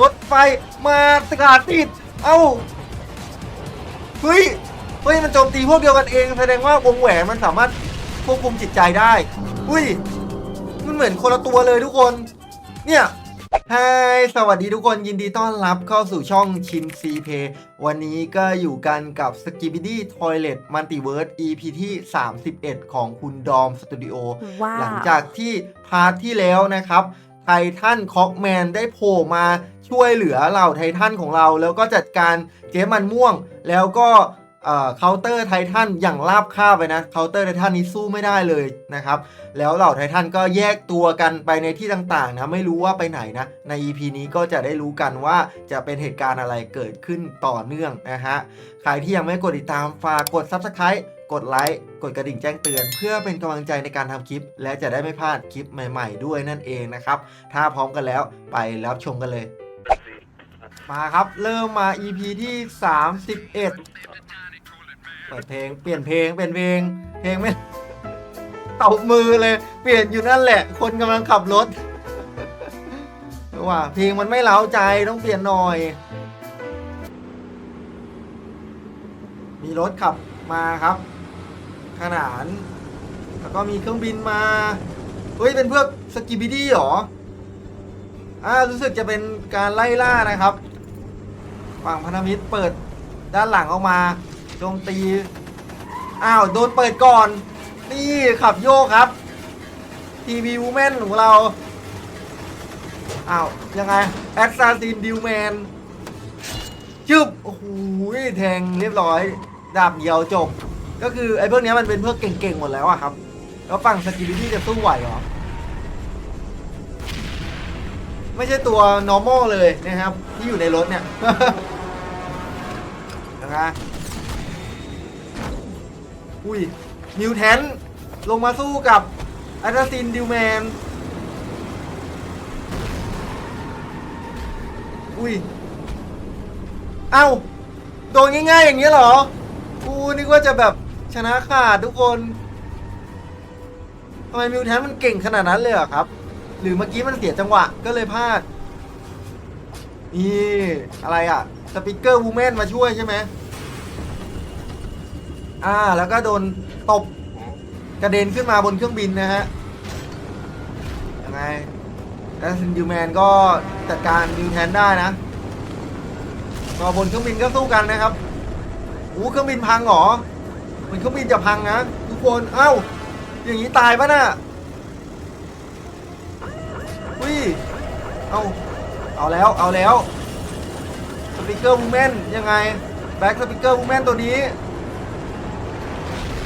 รถไฟมาสกัดติด เอ้า เฮ้ย เฮ้ย มันโจมตีพวกเดียวกันเอง แสดงว่าวงแหวนมันสามารถควบคุมจิตใจได้ อุ้ย มันเหมือนคนละตัวเลยทุกคน เนี่ยฮายสวัสดีทุกคนยินดีต้อนรับเข้าสู่ช่องชินซีเพวันนี้ก็อยู่กันกับ s k i b i d y Toilet Multiverse EP ที่ 31 ของคุณดอมสตูดิโอว้าวหลังจากที่พาร์ทที่แล้วนะครับ ไททันคอกแมนได้โผล่มาช่วยเหลือเหล่าไททันของเรา แล้วก็จัดการเจมันม่วง แล้วก็เคาน์เตอร์ไททันอย่างราบคาบไปนะเคาน์เตอร์ไททันนี้สู้ไม่ได้เลยนะครับ แล้วเหล่าไททันก็แยกตัวกันไปในที่ต่างๆนะไม่รู้ว่าไปไหนนะใน EP นี้ก็จะได้รู้กันว่าจะเป็นเหตุการณ์อะไรเกิดขึ้นต่อเนื่องนะฮะใครที่ยังไม่กดติดตามฝากกด Subscribe กดไลค์ กดกระดิ่งแจ้งเตือน เพื่อเป็นกำลังใจในการทำคลิป และจะได้ไม่พลาดคลิปใหม่ ๆ ด้วยนั่นเองนะครับ ถ้าพร้อมกันแล้วไปรับชมกันเลย มาครับเริ่มมา EP ที่ 31เปิดเพลงเปลี่ยนเพลงเปลี่ยนเพลง เพลงไม่เต่ามือเลย เปลี่ยนอยู่นั่นแหละ คนกำลังขับรถว่าเพลงมันไม่เล้าใจต้องเปลี่ยนหน่อย มีรถขับ มาครับ ขนาน แล้วก็มีเครื่องบินมา เฮ้ย เป็นพวกสกิบิดี้หรอ อ่า รู้สึกจะเป็นการไล่ล่านะครับฝั่งพันธมิตรเปิดด้านหลังออกมาโจมตี อ้าว โดนเปิดก่อน นี่ขับโยกครับ ทีวีวูแมนของเรา อ้าว ยังไง แอสซาซินดิวแมนจึบโอ้โหแทงเรียบร้อย ดาบเดียวจบ ก็คือไอ้พวกนี้มันเป็นพวกเก่งๆหมดแล้วอะครับ แล้วฝั่งสกิลิตี้จะสู้ไหวเหรอ ไม่ใช่ตัว normal เลยนะครับ ที่อยู่ในรถเนี่ยนะคะอุ้ยนิวแทนลงมาสู้กับอัตซินดิวแมนอุ้ย เอ้า โดนง่ายๆอย่างเงี้เหรอ นึกว่าจะแบบชนะขาดทุกคนทำไมมิวแทนมันเก่งขนาดนั้นเลยเหรอครับ หรือเมื่อกี้มันเสียจังหวะก็เลยพลาด นี่อะไรอะสปิเกอร์วูแมนมาช่วยใช่ไหมอ่าแล้วก็โดนตบกระเด็นขึ้นมาบนเครื่องบินนะฮะยังไงแล้วซินดิวแมนก็จัดการดิวแทนได้นะก็บนเครื่องบินก็สู้กันนะครับ อู้เครื่องบินพังเหรอเหมือนเครื่องบินจะพังนะทุกคน เอ้า อย่างนี้ตายปะน่ะอุ้ย เอาเอาแล้ว เอาแล้วสปิเกอร์มูเมนยังไง แบ็กสปิเกอร์มูเมนตัวนี้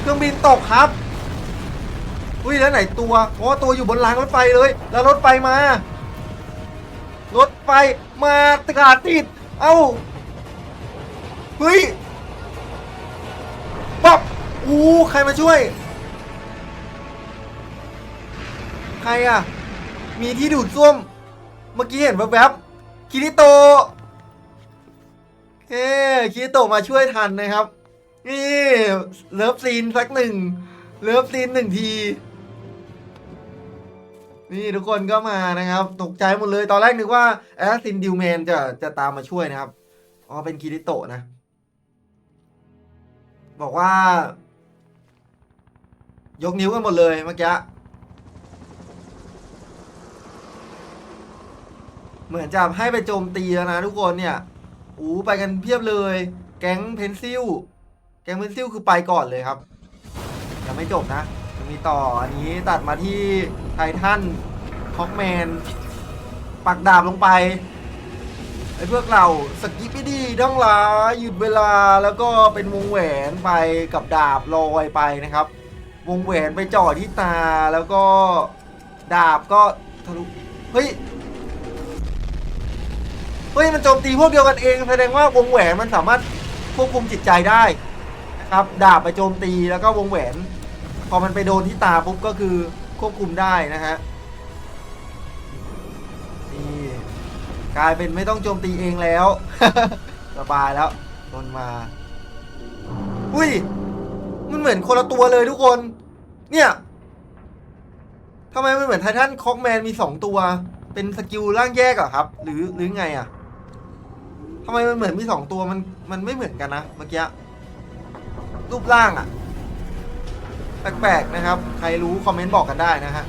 เครื่องบินตกครับ อุ้ยแล้วไหนตัวอ๋อตัวอยู่บนรางรถไฟเลย แล้วรถไฟมา รถไฟมาตกาติด เอ้า เฮ้ย อบอู้ใครมาช่วย ใครอะ มีที่ดูดซ่วม เมื่อกี้เห็นแวบๆคิริโตเฮ้คิริโตมาช่วยทันนะครับ นี่เลิฟซีนสักหนึ่งเลิฟซีนหนึ่งที นี่ทุกคนก็มานะครับ ตกใจหมดเลยตอนแรกนึกว่าแอสซินดิวแมนจะจะตามมาช่วยนะครับ อ๋อเป็นคิริโตนะ บอกว่า ยกนิ้วกันหมดเลยเมื่อกี้ เหมือนจะให้ไปโจมตีแล้วนะทุกคนเนี่ยอู้ไปกันเพียบเลย แก๊งเพนซิล แก๊งเพนซิลคือไปก่อนเลยครับ ยังไม่จบนะยังมีต่ออันนี้ตัดมาที่ไททันฮอกแมน ปักดาบลงไปไอ้พวกเราสกิปปี้ดีต้องลาหยุดเวลาแล้วก็เป็นวงแหวนไปกับดาบลอยไปนะครับ วงแหวนไปจ่อที่ตาแล้วก็ดาบก็ทะลุเฮ้ยเฮ้ยมันโจมตีพวกเดียวกันเอง แสดงว่าวงแหวนมันสามารถควบคุมจิตใจได้นะครับดาบไปโจมตีแล้วก็วงแหวน พอมันไปโดนที่ตาปุ๊บก็คือควบคุมได้นะฮะนี่กลายเป็นไม่ต้องโจมตีเองแล้วสบายแล้วโดนมาอุ้ย มันเหมือนคนละตัวเลยทุกคน เนี่ยทำไมมันเหมือนไททันคอกแมนมีสองตัว เป็นสกิลร่างแยกเหรอครับ หรือหรือไงอะทำไมมันเหมือนมีสองตัวมันมันไม่เหมือนกันนะเมื่อกี้รูปร่างอะแปลกๆนะครับ ใครรู้คอมเมนต์บอกกันได้นะฮะ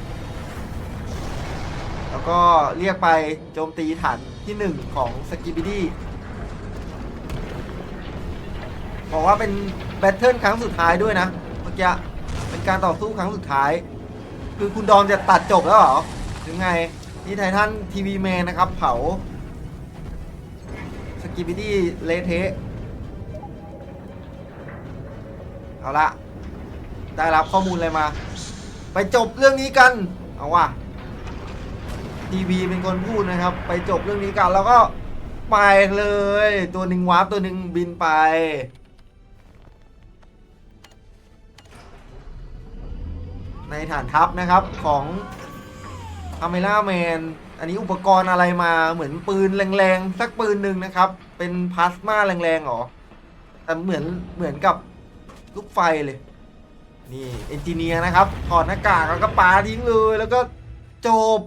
แล้วก็เรียกไปโจมตีฐานที่หนึ่งของสกิบิดี้บอกว่าเป็น แบทเทิลครั้งสุดท้ายด้วยนะเมื่อกี้เป็นการต่อสู้ครั้งสุดท้าย คือคุณดอมจะตัดจบแล้วเหรอหรือไงนี่ไททันทีวีแมนนะครับเผาสกิบิดี้เลเทะเอาละได้รับข้อมูลอะไรมา ไปจบเรื่องนี้กันเอาว่ะทีวีเป็นคนพูดนะครับ ไปจบเรื่องนี้กันแล้วก็ไปเลย ตัวหนึ่งวาร์ปตัวหนึ่งบินไป ในฐานทัพนะครับของคาเมล่าแมน อันนี้อุปกรณ์อะไรมาเหมือนปืนแรงๆ สักปืนหนึ่งนะครับ เป็นพลาสมาแรงๆหรอ แต่เหมือนเหมือนกับลูกไฟเลย นี่เอนจิเนียร์นะครับ ถอดหน้ากากแล้วก็ปาทิ้งเลย แล้วก็จบ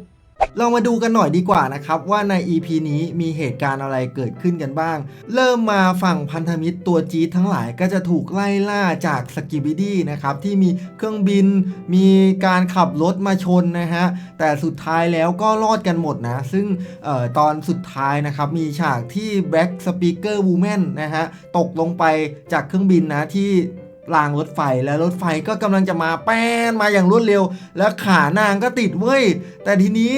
เรามาดูกันหน่อยดีกว่านะครับ ว่าใน EP นี้มีเหตุการณ์อะไรเกิดขึ้นกันบ้าง เริ่มมาฝั่งพันธมิตรตัวจี๊ดทั้งหลายก็จะถูกไล่ล่าจากสกิบิดี้นะครับ ที่มีเครื่องบินมีการขับรถมาชนนะฮะ แต่สุดท้ายแล้วก็รอดกันหมดนะ ซึ่งออตอนสุดท้ายนะครับ มีฉากที่ Back Speaker Woman นะฮะ ตกลงไปจากเครื่องบินนะที่ รางรถไฟแล้วรถไฟก็กำลังจะมาแป้นมาอย่างรวดเร็ว แล้วขานางก็ติดเว้ยแต่ทีนี้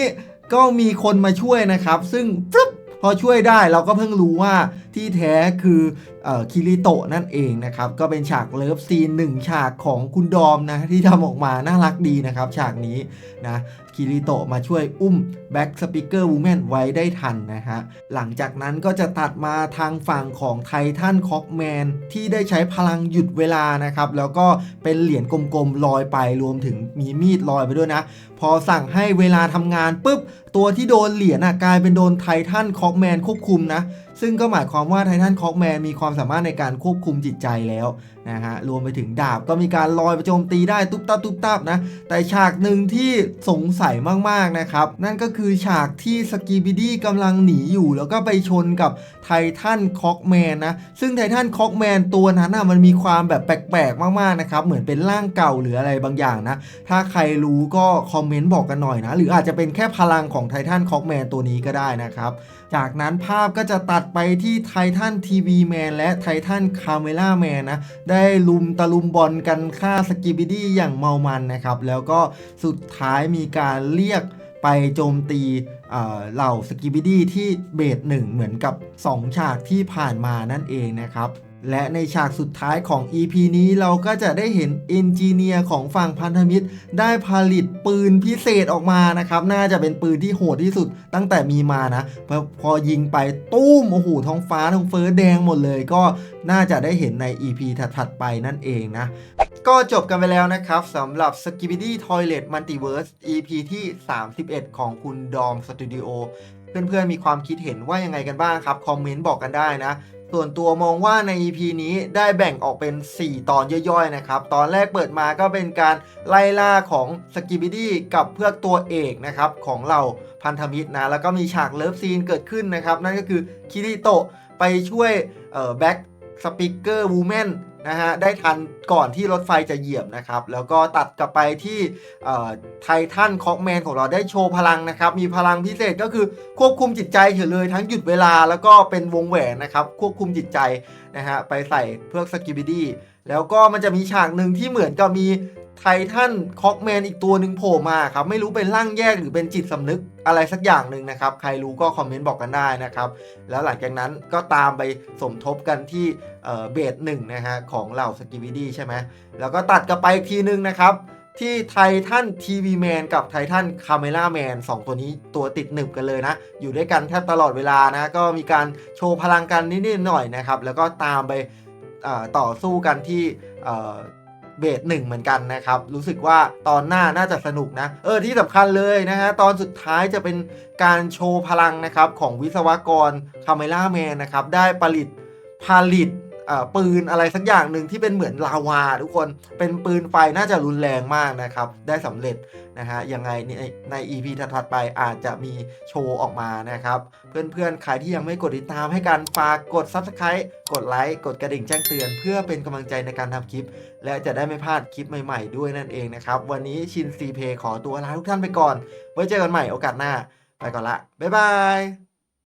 ก็มีคนมาช่วยนะครับ ซึ่งฟึบพอช่วยได้เราก็เพิ่งรู้ว่าที่แท้คือเอ่อคิริโตะนั่นเองนะครับ ก็เป็นฉากเลิฟซีนหนึ่งฉากของคุณดอมนะ ที่ทำออกมาน่ารักดีนะครับ ฉากนี้นะ คิริโตะมาช่วยอุ้มแบ็กสปิเกอร์วูแมนไว้ได้ทันนะฮะ หลังจากนั้นก็จะตัดมาทางฝั่งของไททันคอกแมนที่ได้ใช้พลังหยุดเวลานะครับ แล้วก็เป็นเหรียญกลมๆลอยไปรวมถึงมีมีดลอยไปด้วยนะ พอสั่งให้เวลาทำงานปุ๊บ ตัวที่โดนเหรียญอะกลายเป็นโดนไททันคอกแมนควบคุมนะ ซึ่งก็หมายความว่าไททันคอกแมนมีความสามารถในการควบคุมจิตใจแล้วนะฮะรวมไปถึงดาบก็มีการลอยไปโจมตีได้ตุ๊บตับตุ๊บตับนะ แต่ฉากหนึ่งที่สงสัยมากๆนะครับ นั่นก็คือฉากที่สกีบิดี้กำลังหนีอยู่ แล้วก็ไปชนกับไททันคอกแมนนะซึ่งไททันคอกแมนตัวนั้นนะมันมีความแบบแปลกๆ มากๆนะครับเหมือนเป็นร่างเก่าหรืออะไรบางอย่างนะถ้าใครรู้ก็คอมเมนต์บอกกันหน่อยนะหรืออาจจะเป็นแค่พลังของไททันคอกแมนตัวนี้ก็ได้นะครับจากนั้นภาพก็จะตัดไปที่ไททันทีวีแมนและไททันคาเมล่าแมนนะ ได้ลุมตะลุมบอลกันฆ่าสกิบิดี้อย่างเมามันนะครับ แล้วก็สุดท้ายมีการเรียกไปโจมตีเหล่าสกิบิดี้ที่เบสหนึ่งเหมือนกับ 2 ฉากที่ผ่านมานั่นเองนะครับ และในฉากสุดท้ายของ EP นี้เราก็จะได้เห็นเอนจิเนียร์ของฝั่งพันธมิตร ได้ผลิตปืนพิเศษออกมานะครับ น่าจะเป็นปืนที่โหดที่สุดตั้งแต่มีมานะ พอพอยิงไปตุ้ม โอ้โหท้องฟ้าท้องเฟ้อแดงหมดเลยก็น่าจะได้เห็นใน EP ถัดๆไปนั่นเองนะก็จบกันไปแล้วนะครับสำหรับ Skibidi Toilet Multiverse EP ที่ 31 ของคุณดอมสตูดิโอเพื่อนๆมีความคิดเห็นว่ายังไงกันบ้างครับ คอมเมนต์บอกกันได้นะ ส่วนตัวมองว่าใน EP นี้ได้แบ่งออกเป็น 4 ตอนย่อยๆนะครับ ตอนแรกเปิดมาก็เป็นการไล่ล่าของสกิบิดี้กับเพื่อตัวเอกนะครับของเราพันธมิตรนะ แล้วก็มีฉากเลิฟซีนเกิดขึ้นนะครับ นั่นก็คือคิริโตะไปช่วยแบ็กสปิเกอร์วูแมน นะฮะได้ทันก่อนที่รถไฟจะเหยียบนะครับ แล้วก็ตัดกลับไปที่ไททันคอกแมนของเราได้โชว์พลังนะครับ มีพลังพิเศษก็คือควบคุมจิตใจเฉยเลยทั้งหยุดเวลาแล้วก็เป็นวงแหวนนะครับ ควบคุมจิตใจนะฮะไปใส่เพื่อสกิบิดี้แล้วก็มันจะมีฉากหนึ่งที่เหมือนกับมี ไททันคอกแมนอีกตัวหนึ่งโผล่มาครับ ไม่รู้เป็นร่างแยกหรือเป็นจิตสำนึกอะไรสักอย่างหนึ่งนะครับ ใครรู้ก็คอมเมนต์บอกกันได้นะครับ แล้วหลังจากนั้นก็ตามไปสมทบกันที่เบสหนึ่งนะฮะของเหล่าสกิบิดี้ใช่ไหมแล้วก็ตัดกลับไปอีกทีนึงนะครับที่ไททันทีวีแมนกับไททันคาเมล่าแมนสองตัวนี้ตัวติดหนึบกันเลยนะ อยู่ด้วยกันแทบตลอดเวลานะ ก็มีการโชว์พลังกันนิดๆหน่อยๆนะครับ แล้วก็ตามไปต่อสู้กันที่ เบสหนึ่งเหมือนกันนะครับ รู้สึกว่าตอนหน้าน่าจะสนุกนะ เออที่สำคัญเลยนะฮะตอนสุดท้ายจะเป็นการโชว์พลังนะครับของวิศวกรคาเมล่าแมนนะครับได้ผลิตผลิต ปืนอะไรสักอย่างหนึ่งที่เป็นเหมือนลาวา ทุกคนเป็นปืนไฟน่าจะรุนแรงมากนะครับ ได้สำเร็จนะฮะยังไงในใน EP ถัดไปอาจจะมีโชว์ออกมานะครับ เพื่อนๆ ใครที่ยังไม่กดติดตามให้กันฝากกด Subscribe กดไลค์กดกระดิ่งแจ้งเตือน เพื่อเป็นกำลังใจในการทำคลิป และจะได้ไม่พลาดคลิปใหม่ๆ ด้วยนั่นเองนะครับ วันนี้ชินซีเพขอตัวลาทุกท่านไปก่อน ไว้เจอกันใหม่โอกาสหน้า ไปก่อนละบ๊ายบาย